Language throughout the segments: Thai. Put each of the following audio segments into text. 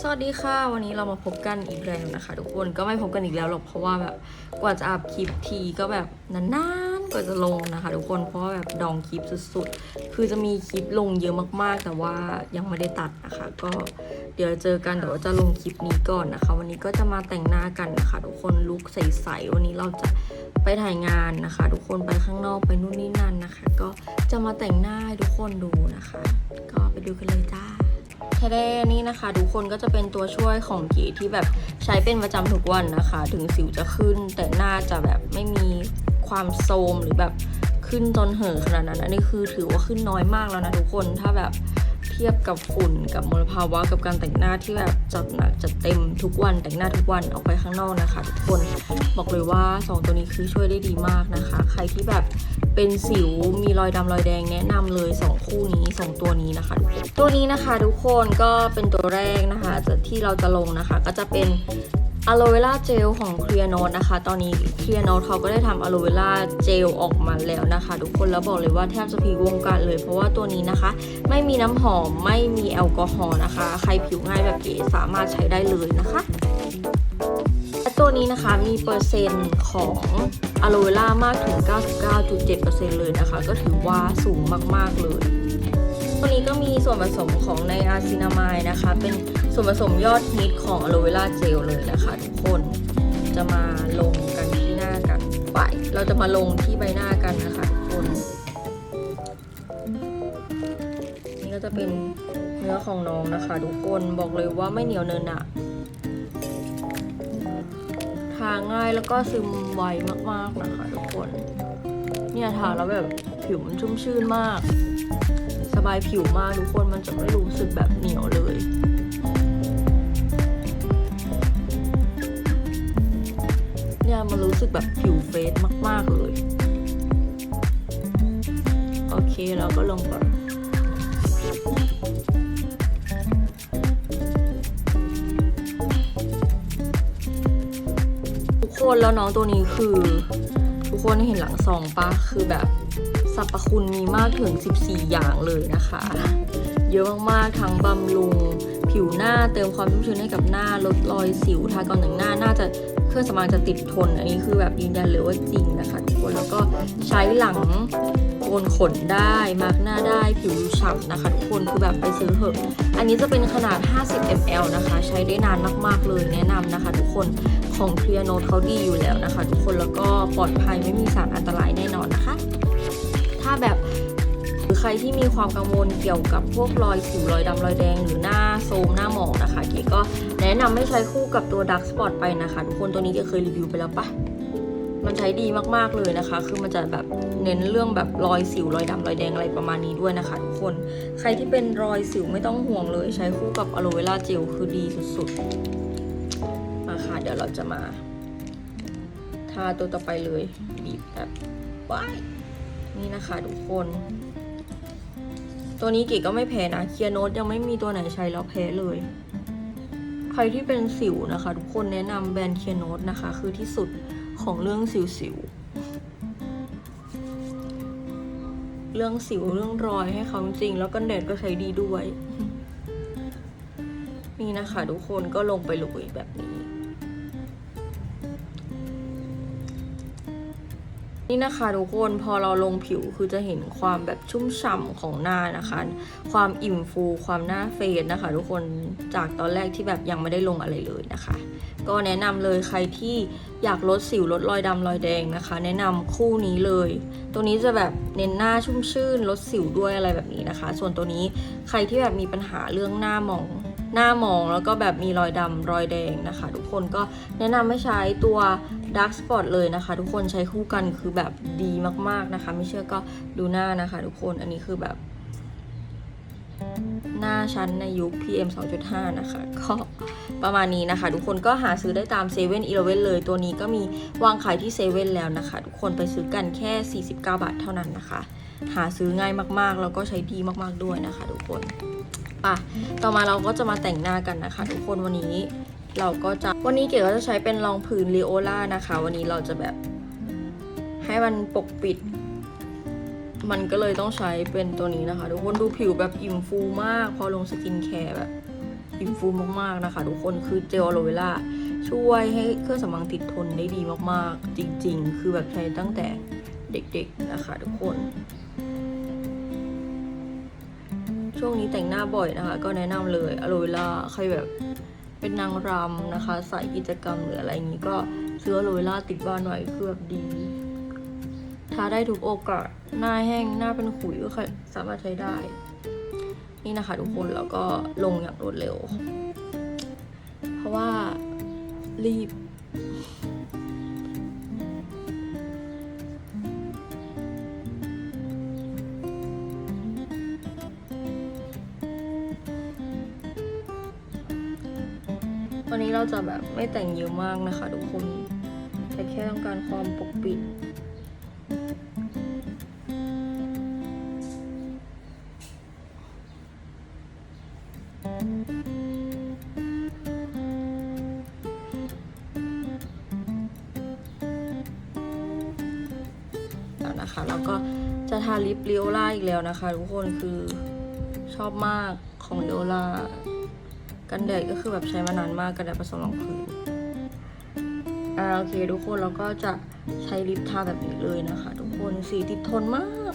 สวัสดีค่ะ วันนี้เรามาพบกันอีกแล้วนะคะ ทุกคนก็ไม่พบกันอีกแล้วหรอกเพราะว่าแบบกว่าจะอัพคลิปทีก็แบบนานๆกว่าจะลงนะคะ ทุกคนเพราะแบบดองคลิปสุดๆ คือจะมีคลิปลงเยอะมากๆ แต่ว่ายังไม่ได้ตัดนะคะ ก็เดี๋ยวเจอกันเดี๋ยวจะลงคลิปนี้ก่อนนะคะ วันนี้ก็จะมาแต่งหน้ากันนะคะ ทุกคนลุคใสๆวันนี้เราจะไปถ่ายงานนะคะ ทุกคนไปข้างนอกไปนู่นนี่นั่นนะคะ ก็จะมาแต่งหน้าให้ทุกคนดูนะคะ ก็ไปดูกันเลยจ้า ท้ๆนี่นะคะ ทุกคนก็จะเป็นตัวช่วยของก๋ที่แบบใช้เป็นประจำทุกวันนะคะ ถึงสิวจะขึ้น แต่หน้าจะแบบไม่มีความโทมหรือแบบขึ้นจนเห่อขนาดนั้นอันนี้คือถือว่าขึ้นน้อยมากแล้วนะทุกคนถ้าแบบเทียบกับฝุ่นกับมลภาวะกับการแต่งหน้าที่แบบจัดหนักจัดเต็มทุกวันแต่งหน้าทุกวันออกไปข้างนอกนะคะ ทุกคนบอกเลยว่าสองตัวนี้คือช่วยได้ดีมากนะคะ ใครที่แบบ เป็นสิวมีรอยดำรอยแดงแนะนำเลยสองคู่นี้สองตัวนี้นะคะ ตัวนี้นะคะทุกคนก็เป็นตัวแรกนะคะที่เราจะลงนะคะ ก็จะเป็นอะโลเวล่าเจลของเคลียร์โนตนะคะ ตอนนี้เคลียร์โนตเขาก็ได้ทำอะโลเวล่าเจลออกมาแล้วนะคะ ทุกคนแล้วบอกเลยว่าแทบจะพลิกวงการเลย เพราะว่าตัวนี้นะคะ ไม่มีน้ำหอมไม่มีแอลกอฮอล์นะคะ ใครผิวง่ายแบบเก๋สามารถใช้ได้เลยนะคะ ตัวนี้นะคะมีเปอร์เซ็นต์ของอะโลเวล่ามากถึง 99.7%เลยนะคะ ก็ถือว่าสูงมาก ๆ เลย ตัวนี้ก็มีส่วนผสมของไนอาซินามายนะคะ เป็นส่วนผสมยอดฮิตของอะโลเวล่าเจลเลยนะคะทุกคนจะมาลงกันที่หน้ากันไปเราจะมาลงที่ใบหน้ากันนะคะทุกคนนี่ก็จะเป็นเนื้อของน้องนะคะ ทุกคนบอกเลยว่าไม่เหนียวเนินหนะ ทาง่ายแล้วก็ซึมไวมากๆนะคะทุกคน เนี่ยทาแล้วแบบผิวมันชุ่มชื่นมาก สบายผิวมากทุกคนมันจะไม่รู้สึกแบบเหนียวเลยเนี่ยมันรู้สึกแบบผิวเฟสมาก ๆ เลย โอเคเราก็ลงก่อน คนแล้วน้องตัวนี้คือ ทุกคนเห็นหลังซองปะคือแบบสรรพคุณมีมากถึง 14 อย่างเลยนะคะ เยอะมากๆทั้งบำรุง ผิวหน้าเติมความชุ่มชื้นให้กับหน้าลดรอยสิวทาก่อนแต่งหน้าน่าจะเครื่องสำอางจะติดทน อันนี้คือแบบยืนยันเลยว่าจริงนะคะทุกคนแล้วก็ใช้หลังโกนขนได้มาร์กหน้าได้ผิวฉ่ำนะคะ ทุกคนคือแบบไปซื้อเถอะ อันนี้จะเป็นขนาด 50 ml นะคะ ใช้ได้นานมากๆเลยแนะนำนะคะ ทุกคน ของเคลียร์โนเขาดีอยู่แล้วนะคะ ทุกคนแล้วก็ปลอดภัยไม่มีสารอันตรายแน่นอนนะคะ ถ้าแบบหรือใครที่มีความกังวลเกี่ยวกับพวกรอยสิวรอยดำรอยแดง หรือหน้าโทรมหน้าหมองนะคะเก๋ก็แนะนำให้ใช้คู่กับตัว Dark Spot ไปนะคะ ทุกคนตัวนี้เก๋เคยรีวิวไปแล้วปะมันใช้ดีมากๆเลยนะคะ คือมันจะแบบเน้นเรื่องแบบรอยสิวรอยดำรอยแดงอะไรประมาณนี้ด้วยนะคะ ทุกคน ใครที่เป็นรอยสิวไม่ต้องห่วงเลย ใช้คู่กับอะโลเวลาเจลคือดีสุดๆ ค่ะเดี๋ยวเราจะมา ทาตัวต่อไปเลยบีบแบบว้ายนี่นะคะทุกคน ตัวนี้เก๋ก็ไม่แพ้นะเคียโนตยังไม่มีตัวไหนใช้แล้วแพ้เลย ใครที่เป็นสิวนะคะ ทุกคนแนะนำแบรนด์เคียโนตนะคะ คือที่สุดของเรื่องสิวสิวเรื่องสิวเรื่องรอยให้เขาจริง แล้วกันแดดก็ใช้ดีด้วย นี่นะคะ ทุกคนก็ลงไปลุยแบบนี้ นี่นะคะทุกคนพอเราลงผิวคือจะเห็นความแบบชุ่มฉ่ำของหน้านะคะ ความอิ่มฟูความหน้าเฟดนะคะ ทุกคนจากตอนแรกที่แบบยังไม่ได้ลงอะไรเลยนะคะ ก็แนะนำเลยใครที่อยากลดสิวลดรอยดำรอยแดงนะคะ แนะนำคู่นี้เลย ตัวนี้จะแบบเน้นหน้าชุ่มชื่นลดสิวด้วยอะไรแบบนี้นะคะ ส่วนตัวนี้ใครที่แบบมีปัญหาเรื่องหน้าหมอง หน้ามองแล้วก็แบบมีรอยดำรอยแดงนะคะ ทุกคนก็แนะนำให้ใช้ตัว Dark Spot เลยนะคะ ทุกคนใช้คู่กันคือแบบดีมากๆนะคะ ไม่เชื่อก็ดูหน้านะคะ ทุกคนอันนี้คือแบบ หน้าชั้นในยุค PM 2.5 นะคะก็ประมาณนี้นะคะ ทุกคนก็หาซื้อได้ตาม7 e เ e ่ e อเลย ตัวนี้ก็มีวางขายที่เซเว่นแล้วนะคะ ทุกคนไปซื้อกันแค่ 49 บาทเท่านั้นนะคะ หาซื้อง่ายมากๆ แล้วก็ใช้ดีมากๆด้วยนะคะ ทุกคน ป่ะต่อมาเราก็จะมาแต่งหน้ากันนะคะ ทุกคนวันนี้เราก็จะวันนี้เก๋ก็จะใช้เป็นรองพื้นลีโอล่านะคะ วันนี้เราจะแบบให้มันปกปิด มันก็เลยต้องใช้เป็นตัวนี้นะคะ ทุกคนดูผิวแบบอิ่มฟูมาก พอลงสกินแคร์แบบอิ่มฟูมากๆนะคะ ทุกคนคือเจลอะโลเวล่าช่วยให้เครื่องสำอางติดทนได้ดีมากๆ จริง ๆ คือแบบใช้ตั้งแต่เด็กๆนะคะ ทุกคน ช่วงนี้แต่งหน้าบ่อยนะคะ ก็แนะนำเลยอะโลเวล่าใครแบบเป็นนางรำนะคะสายกิจกรรมหรืออะไรอย่างนี้ก็ซื้ออะโลเวล่าติดบ้านหน่อยคือแบบดีทาได้ทุกโอกาสหน้าแห้งหน้าเป็นขุยก็สามารถใช้ได้ นี่นะคะทุกคนแล้วก็ลงอย่างรวดเร็ว เพราะว่ารีบ วันนี้เราจะแบบไม่แต่งเยอะมากนะคะทุกคน แต่แค่ต้องการความปกปิด แล้วนะคะ แล้วก็จะทาลิปเลียวล่าอีกแล้วนะคะ ทุกคนคือชอบมากของเลียวล่า กันแดดก็คือแบบใช้มานานมากกันแดดผสมรองพื้นอ่าโอเค ทุกคนเราก็จะใช้ลิปทาแบบนี้เลยนะคะ ทุกคนสีติดทนมาก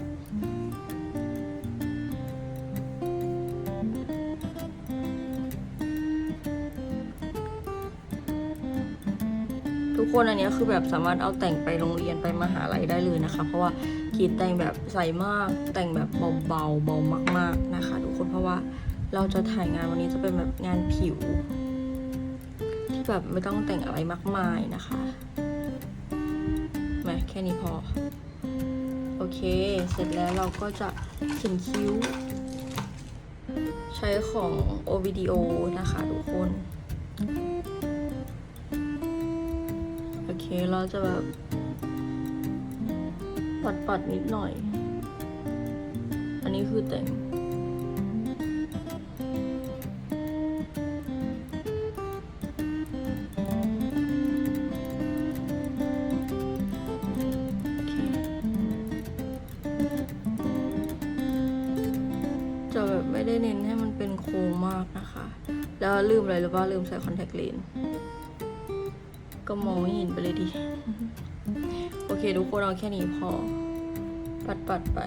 ทุกคนอันนี้คือแบบสามารถเอาแต่งไปโรงเรียนไปมหาลัยได้เลยนะคะ เพราะว่ากีดแต่งแบบใสมากแต่งแบบเบาๆเบามากๆนะคะ ทุกคนเพราะว่า เราจะถ่ายงานวันนี้จะเป็นแบบงานผิว ที่แบบไม่ต้องแต่งอะไรมากมายนะคะไหมแค่นี้พอ โอเค เสร็จแล้วเราก็จะเขียนคิ้ว ใช้ของ o v d o นะคะทุกคน โอเค เราจะแบบปัดๆนิดหน่อย อันนี้คือแต่ง ได้เน้นให้มันเป็นโค้งมากนะคะ แล้วลืมอะไรหรือว่าลืมใส่คอนแทคเลนส์ก็มองไม่เห็นไปเลยดิ โอเค ทุกคนเอาแค่นี้พอ ปัดปัดๆไป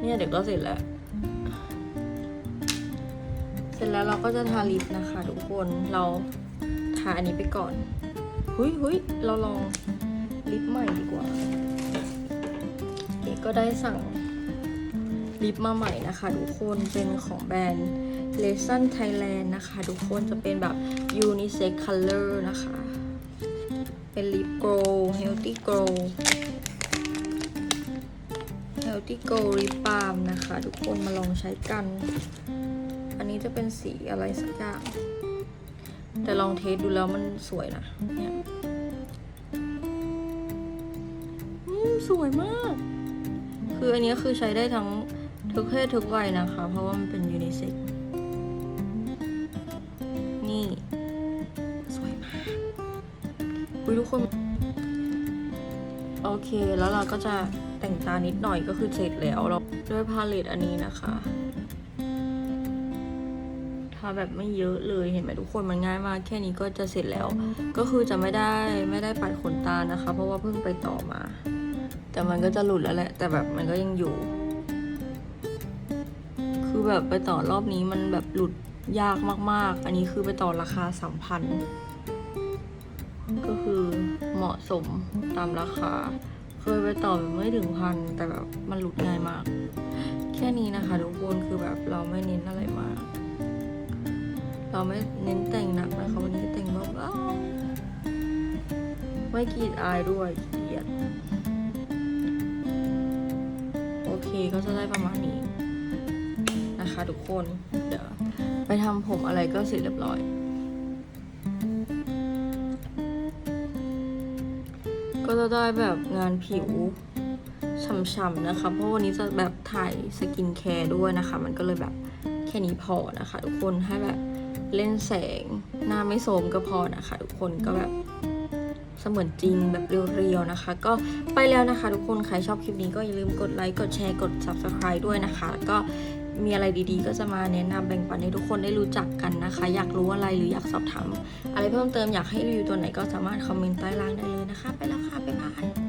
เนี่ยเดี๋ยวก็เสร็จแล้ว เสร็จแล้วเราก็จะทาลิปนะคะ ทุกคนเราทาอันนี้ไปก่อนหุยหุยเราลองลิปใหม่ดีกว่าเก๋ก็ได้สั่ง ลิปมาใหม่นะคะทุกคนเป็นของแบรนด์ l e s o n Thailand นะคะ ทุกคนจะเป็นแบบ unisex color นะคะ เป็นลิป glow healthy glow healthy glow lip balm นะคะ ทุกคนมาลองใช้กัน อันนี้จะเป็นสีอะไรสักอย่าง แต่ลองเทสดูแล้วมันสวยนะเนี่ยสวยมาก คืออันนี้คือใช้ได้ทั้ง ทุกเพศทุกวัยนะคะ เพราะว่ามันเป็นยูนิเซ็กนี่ สวยมากอุ้ยทุกคน โอเคแล้วเราก็จะแต่งตานิดหน่อยก็คือเสร็จแล้วเราด้วยพาเลตอันนี้นะคะทาแบบไม่เยอะเลยเห็นไหมทุกคนมันง่ายมาก แค่นี้ก็จะเสร็จแล้ว ก็คือจะไม่ได้ไม่ได้ปัดขนตานะคะ เพราะว่าเพิ่งไปต่อมา แต่มันก็จะหลุดแล้วแหละ แต่แบบมันก็ยังอยู่ แบบไปต่อรอบนี้มันแบบหลุดยากมาก ๆ อันนี้คือไปต่อราคาสามพันก็คือเหมาะสมตามราคา เคยไปต่อแบบไม่ถึงพันแต่แบบมันหลุดง่ายมาก แค่นี้นะคะทุกคนคือแบบเราไม่เน้นอะไรมาก เราไม่เน้นแต่งหนักนะคะวันนี้แต่งเบาๆไม่กีดอายด้วยเกียจโอเคก็จะได้ประมาณนี้ นะคะทุกคน เดี๋ยวไปทำผมอะไรก็เสร็จเรียบร้อยก็จะได้แบบงานผิวช่ำๆนะคะ เพราะวันนี้จะแบบถ่ายสกินแคร์ด้วยนะคะ มันก็เลยแบบแค่นี้พอนะคะ ทุกคนให้แบบเล่นแสงหน้าไม่โสมก็พอนะคะ ทุกคนก็แบบเสมือนจริงแบบเรียวๆนะคะ ก็ไปแล้วนะคะ ทุกคนใครชอบคลิปนี้ก็อย่าลืมกดไลค์กดแชร์กด subscribe ด้วยนะคะแล้วก็ มีอะไรดีๆ ก็จะมาแนะนำแบ่งปันให้ทุกคนได้รู้จักกันนะคะ อยากรู้อะไรหรืออยากสอบถามอะไรเพิ่มเติมอยากให้รีวิวตัวไหนก็สามารถคอมเมนต์ใต้ล่างได้เลยนะคะ ไปแล้วค่ะ บ๊ายบาย